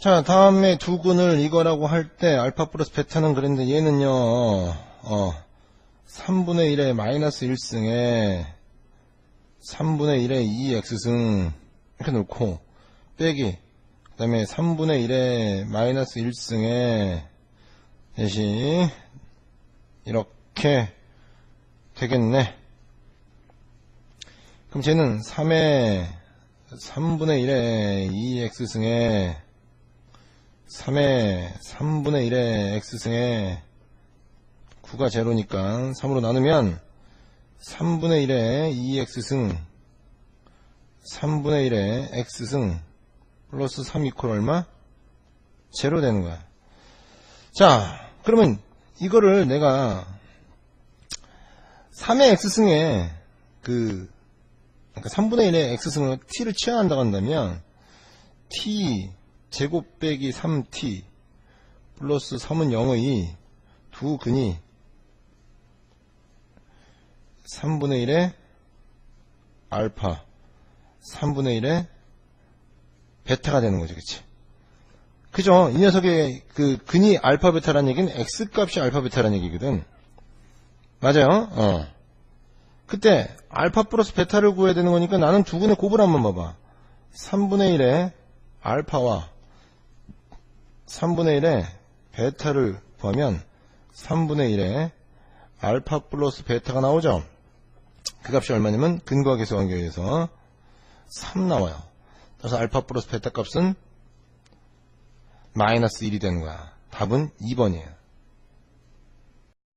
자, 다음에 두 근을 이거라고 할 때 알파 플러스 베타는 그랬는데 얘는요, 어, 3분의 1의 마이너스 1승에 3분의 1의 2x승 이렇게 놓고 빼기 그 다음에 3분의 1의 마이너스 1승에 대신 이렇게 되겠네. 그럼 쟤는 3의 3분의 1의 2x승에 3의 3분의 1의 x승에 9가 제로니까 3으로 나누면 3분의 1의 2x승 3분의 1의 x승 플러스 3 이퀄 얼마? 제로 되는 거야. 자, 그러면 이거를 내가 3의 x승에 그 그러니까 3분의 1의 x승을 t를 취한다고 한다면 t 제곱 빼기 3t 플러스 3은 0의 두 근이 3분의 1의 알파 3분의 1의 베타가 되는 거죠 그치? 그죠? 이 녀석의 그 근이 알파 베타라는 얘기는 x 값이 알파 베타라는 얘기거든. 맞아요? 어. 그때 알파 플러스 베타를 구해야 되는 거니까 나는 두 근의 곱을 한번 봐봐. 3분의 1의 알파와 3분의 1의 베타를 구하면 3분의 1의 알파 플러스 베타가 나오죠. 그 값이 얼마냐면 근과 계수 관계에서 3 나와요. 그래서 알파 플러스 베타 값은 마이너스 1이 되는 거야. 답은 2번이에요.